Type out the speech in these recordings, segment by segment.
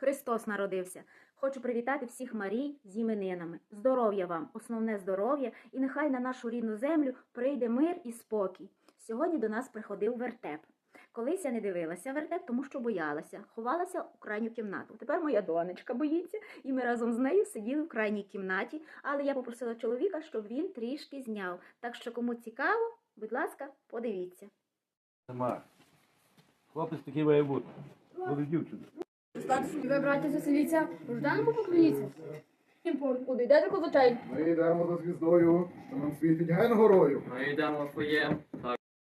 Христос народився. Хочу привітати всіх Марій з іменинами. Здоров'я вам, основне здоров'я, і нехай на нашу рідну землю прийде мир і спокій. Сьогодні до нас приходив вертеп. Колись я не дивилася вертеп, тому що боялася, ховалася у крайню кімнату. Тепер моя донечка боїться, і ми разом з нею сиділи в крайній кімнаті. Але я попросила чоловіка, щоб він трішки зняв. Так що, кому цікаво, будь ласка, подивіться. Нема. Хлопець такий має бути. Буде дівчина. Ви, браття, заселіться, рожданому поклоніться. Куди йдете козачай? Ми йдемо за звіздою, що нам світить ген горою. Ми йдемо в.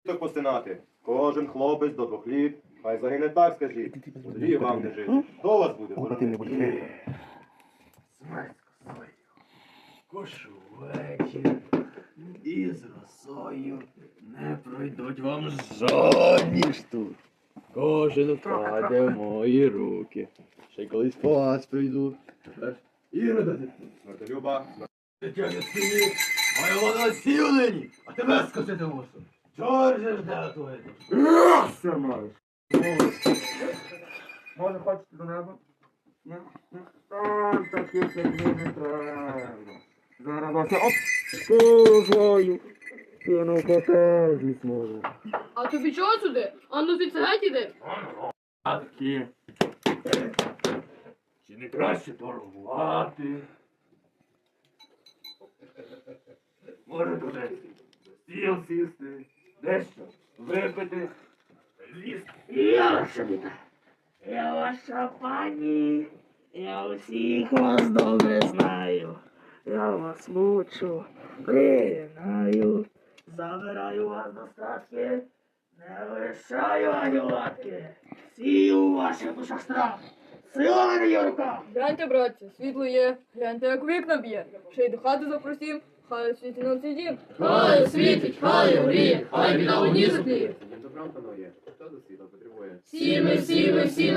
Так постинати. Кожен хлопець до двох літ. Хай загине так, скажіть. Тоді вам не жити. Хто вас буде? Смерть косою. Кошу вечір. І з росою не пройдуть вам жодні штуки. Кожен впаде в мої руки. Ще й колись по вас прийду. Ірода Смертелюба. Дитя не спині, моя вона сілені, а тебе скосити мусу. Чорже жде твоє. Все маєш. Може хочете до неба? Ні? Ні? Там такі не треба. Зараз оп! Козою! Я на котежі зможу. А тобі чого сюди? А ну фіцегеть іди. А такі. Чи не краще торгувати? Може туди стіл сісти, дещо випити, з'їсти. Я ваша біда. Я ваша пані. Я усіх вас добре знаю. Я вас мучу, пригинаю, забираю вас достатки. Не лишаю ані латки. Сію у ваших душах страх. Сила мене є в руках. Гляньте, братці, світло є, гляньте, як вікна б'є. Ще й до хати запросім, хай світі нам цей дім. Хай світить, хай горіє, хай біда одні затліє. Добром панує. Хто до світла потребує? Всі ми, всі ми, всі